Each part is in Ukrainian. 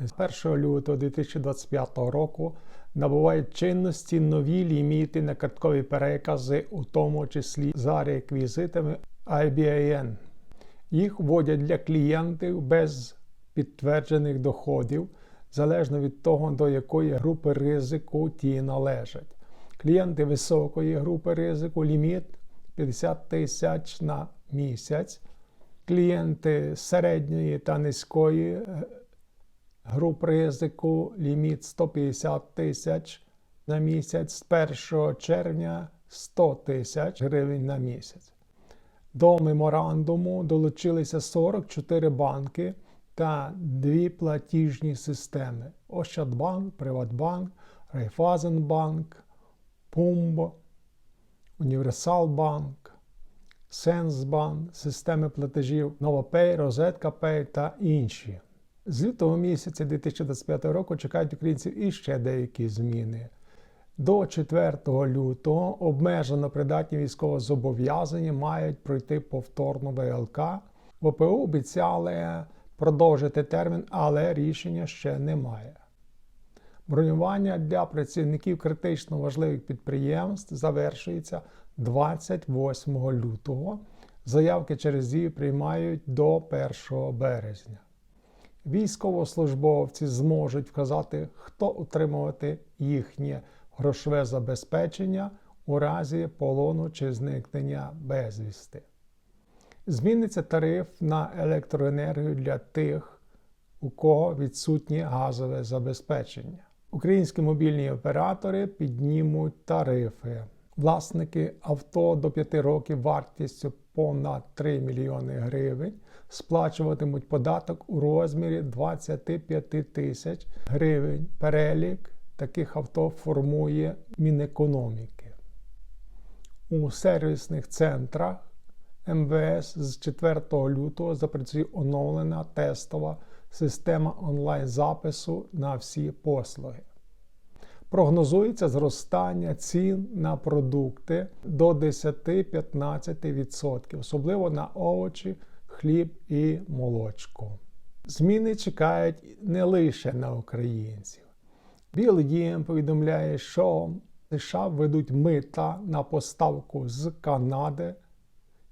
З 1 лютого 2025 року набувають чинності нові ліміти на карткові перекази, у тому числі за реквізитами IBAN. Їх вводять для клієнтів без підтверджених доходів, залежно від того, до якої групи ризику ті належать. Клієнти високої групи ризику ліміт 50 тисяч на місяць. Клієнти середньої та низької е, груп ризику ліміт 150 тисяч на місяць з 1 червня 100 тисяч гривень на місяць. До меморандуму долучилися 44 банки та дві платіжні системи: Ощадбанк, Приватбанк, Райфазенбанк, Пумбо, Універсалбанк, Сенсбанк, системи платежів Новопей, Розетка Пей та інші. З лютого місяця 2025 року чекають українців іще деякі зміни. До 4 лютого обмежено придатні військовозобов'язані мають пройти повторну ВЛК. В ОПУ обіцяли продовжити термін, але рішення ще немає. Бронювання для працівників критично важливих підприємств завершується 28 лютого. Заявки через дію приймають до 1 березня. Військовослужбовці зможуть вказати, хто утримувати їхнє грошове забезпечення у разі полону чи зникнення безвісти. Зміниться тариф на електроенергію для тих, у кого відсутнє газове забезпечення. Українські мобільні оператори піднімуть тарифи. Власники авто до 5 років вартістю понад 3 мільйони гривень сплачуватимуть податок у розмірі 25 тисяч гривень. Перелік таких авто формує Мінекономіки. У сервісних центрах МВС з 4 лютого запрацює оновлена тестова система онлайн-запису на всі послуги. Прогнозується зростання цін на продукти до 10-15%, особливо на овочі, хліб і молочко. Зміни чекають не лише на українців. Білий дім повідомляє, що США ведуть мита на поставку з Канади,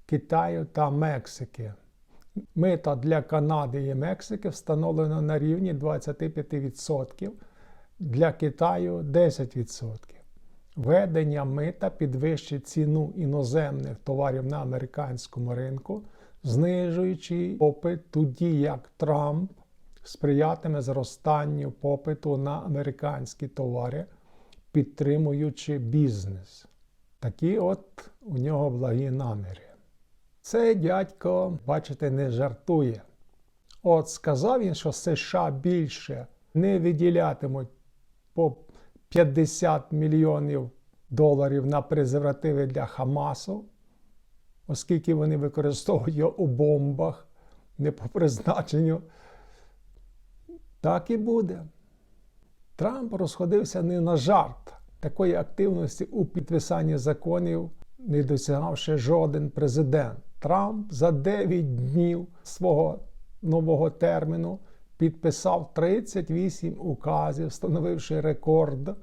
Китаю та Мексики. Мита для Канади і Мексики встановлено на рівні 25%, для Китаю 10%. Ведення мита підвищить ціну іноземних товарів на американському ринку, знижуючи попит тоді, як Трамп сприятиме зростанню попиту на американські товари, підтримуючи бізнес. Такі от у нього благі наміри. Цей дядько, бачите, не жартує. От сказав він, що США більше не виділятимуть по 50 мільйонів доларів на презервативи для Хамасу, оскільки вони використовують його у бомбах не по призначенню. Так і буде. Трамп розходився не на жарт. Такої активності у підписанні законів не досягав ще жоден президент. Трамп за 9 днів свого нового терміну підписав 38 указів, встановивши рекорд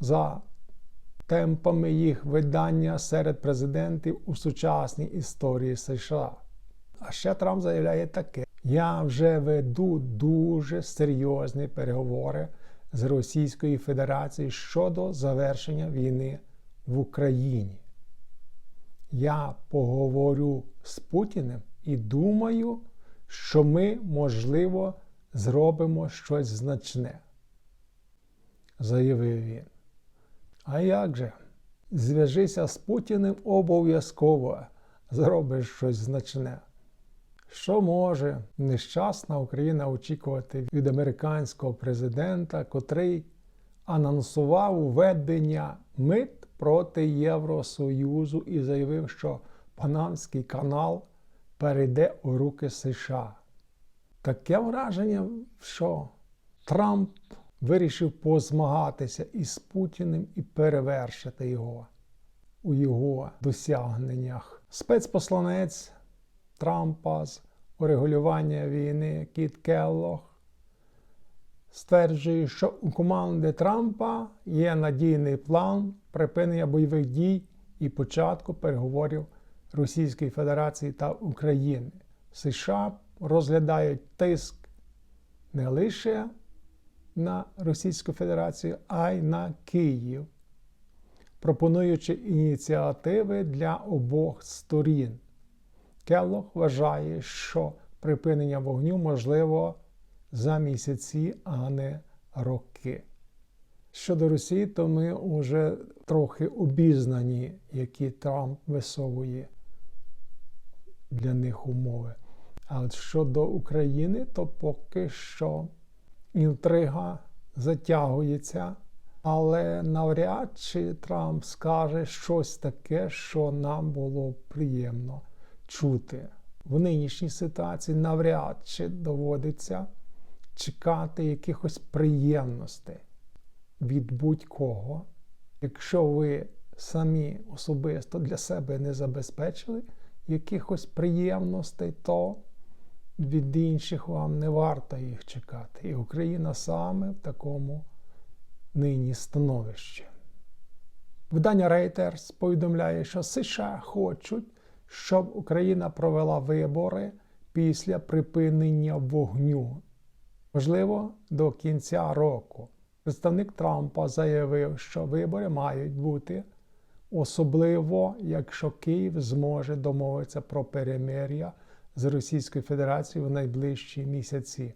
за темпами їх видання серед президентів у сучасній історії США. А ще Трамп заявляє таке: я вже веду дуже серйозні переговори з Російською Федерацією щодо завершення війни в Україні. Я поговорю з Путіним і думаю, що ми, можливо, зробимо щось значне, заявив він. А як же? Зв'яжися з Путіним обов'язково зробиш щось значне. Що може нещасна Україна очікувати від американського президента, котрий анонсував введення мит проти Євросоюзу і заявив, що Панамський канал перейде у руки США? Таке враження, що Трамп вирішив позмагатися із Путіним і перевершити його у його досягненнях. Спецпосланець Трампа з урегулювання війни Кіт Келлох стверджує, що у команди Трампа є надійний план припинення бойових дій і початку переговорів Російської Федерації та України. США розглядають тиск не лише на Російську Федерацію, а й на Київ, пропонуючи ініціативи для обох сторін. Келлог вважає, що припинення вогню можливо за місяці, а не роки. Щодо Росії, то ми вже трохи обізнані, які Трамп висовує для них умови. А от щодо України, то поки що інтрига затягується, але навряд чи Трамп скаже щось таке, що нам було приємно чути. В нинішній ситуації навряд чи доводиться чекати якихось приємностей від будь-кого, якщо ви самі особисто для себе не забезпечили якихось приємностей, то від інших вам не варто їх чекати. І Україна саме в такому нині становищі. Видання Reuters повідомляє, що США хочуть, щоб Україна провела вибори після припинення вогню, можливо, до кінця року. Представник Трампа заявив, що вибори мають бути, особливо якщо Київ зможе домовитися про перемир'я з Російською Федерацією в найближчі місяці.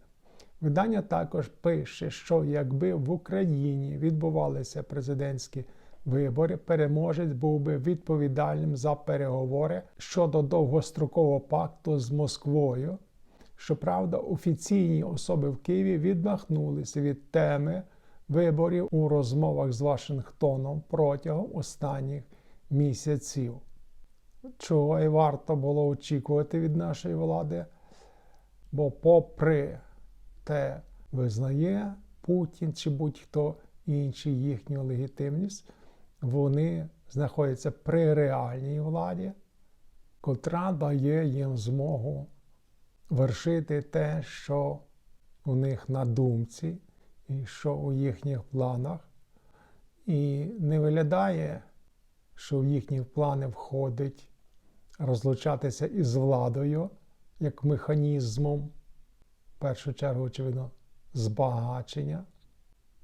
Видання також пише, що якби в Україні відбувалися президентські вибори, переможець був би відповідальним за переговори щодо довгострокового пакту з Москвою. Щоправда, офіційні особи в Києві відмахнулися від теми виборів у розмовах з Вашингтоном протягом останніх місяців. Чого і варто було очікувати від нашої влади, бо, попри те, визнає Путін чи будь-хто інший їхню легітимність, вони знаходяться при реальній владі, котра дає їм змогу вершити те, що у них на думці, і що у їхніх планах, і не виглядає, що в їхні плани входить розлучатися із владою як механізмом, в першу чергу, очевидно, збагачення.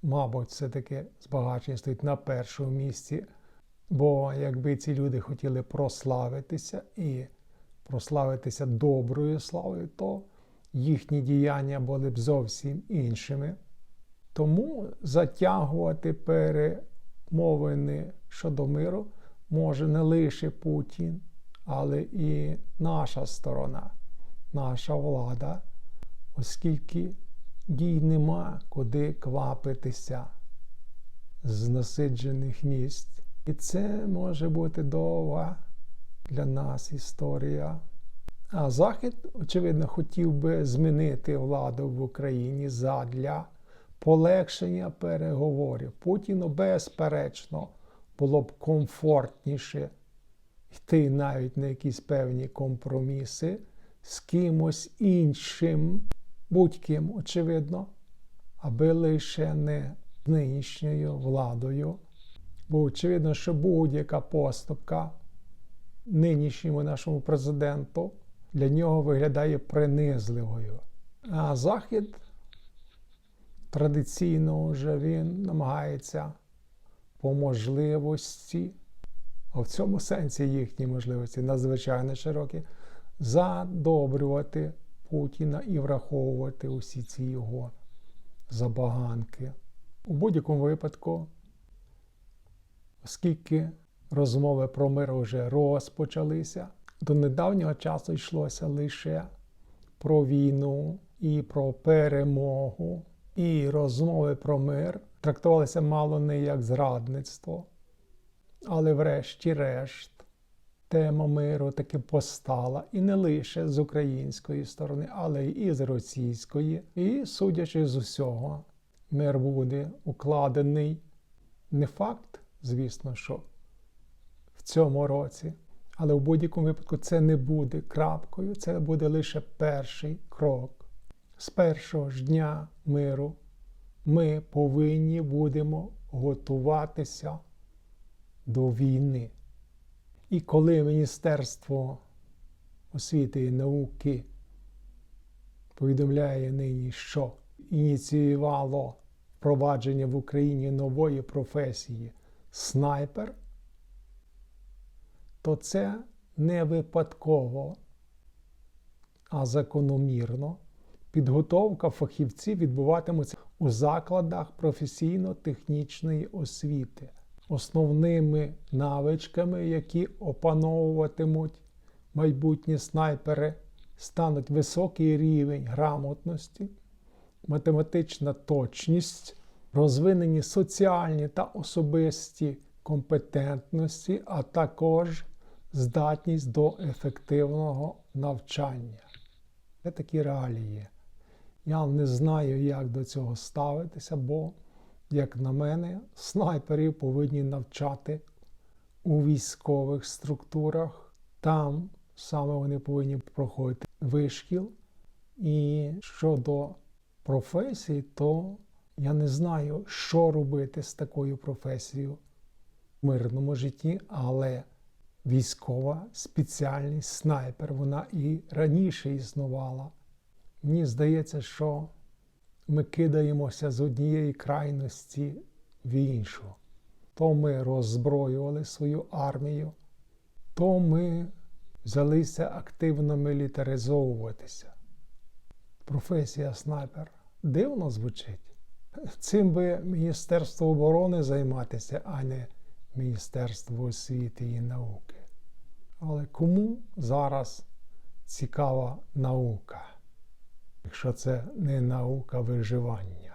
Мабуть, все-таки збагачення стоїть на першому місці. Бо якби ці люди хотіли прославитися і прославитися доброю славою, то їхні діяння були б зовсім іншими. Тому затягувати перемовини щодо миру може не лише Путін, але і наша сторона, наша влада, оскільки їй нема куди квапитися з насиджених місць. І це може бути довга для нас історія. А Захід, очевидно, хотів би змінити владу в Україні задля полегшення переговорів. Путіну, безперечно, було б комфортніше йти навіть на якісь певні компроміси з кимось іншим, будь-ким, очевидно, аби лише не нинішньою владою. Бо очевидно, що будь-яка поступка нинішньому нашому президенту для нього виглядає принизливою. А Захід традиційно вже він намагається по можливості, а в цьому сенсі їхні можливості надзвичайно широкі, задобрювати Путіна і враховувати усі ці його забаганки. У будь-якому випадку, оскільки розмови про мир вже розпочалися, до недавнього часу йшлося лише про війну і про перемогу, і розмови про мир трактувалися мало не як зрадництво. Але, врешті-решт, тема миру таки постала і не лише з української сторони, але й з російської. І, судячи з усього, мир буде укладений. Не факт, звісно, що в цьому році, але в будь-якому випадку це не буде крапкою, це буде лише перший крок. З першого ж дня миру ми повинні будемо готуватися до війни. І коли Міністерство освіти і науки повідомляє нині, що ініціювало впровадження в Україні нової професії снайпер, то це не випадково, а закономірно. Підготовка фахівців відбуватиметься у закладах професійно-технічної освіти. Основними навичками, які опановуватимуть майбутні снайпери, стануть високий рівень грамотності, математична точність, розвинені соціальні та особисті компетентності, а також здатність до ефективного навчання. Це такі реалії. Я не знаю, як до цього ставитися, бо, як на мене, снайперів повинні навчати у військових структурах. Там саме вони повинні проходити вишкіл. І щодо професії, то я не знаю, що робити з такою професією в мирному житті, але військова спеціальність снайпер, вона і раніше існувала. Мені здається, що ми кидаємося з однієї крайності в іншу. То ми роззброювали свою армію, то ми взялися активно мілітаризовуватися. Професія снайпер дивно звучить. Цим би Міністерство оборони займатися, а не Міністерство освіти і науки. Але кому зараз цікава наука, якщо це не наука виживання?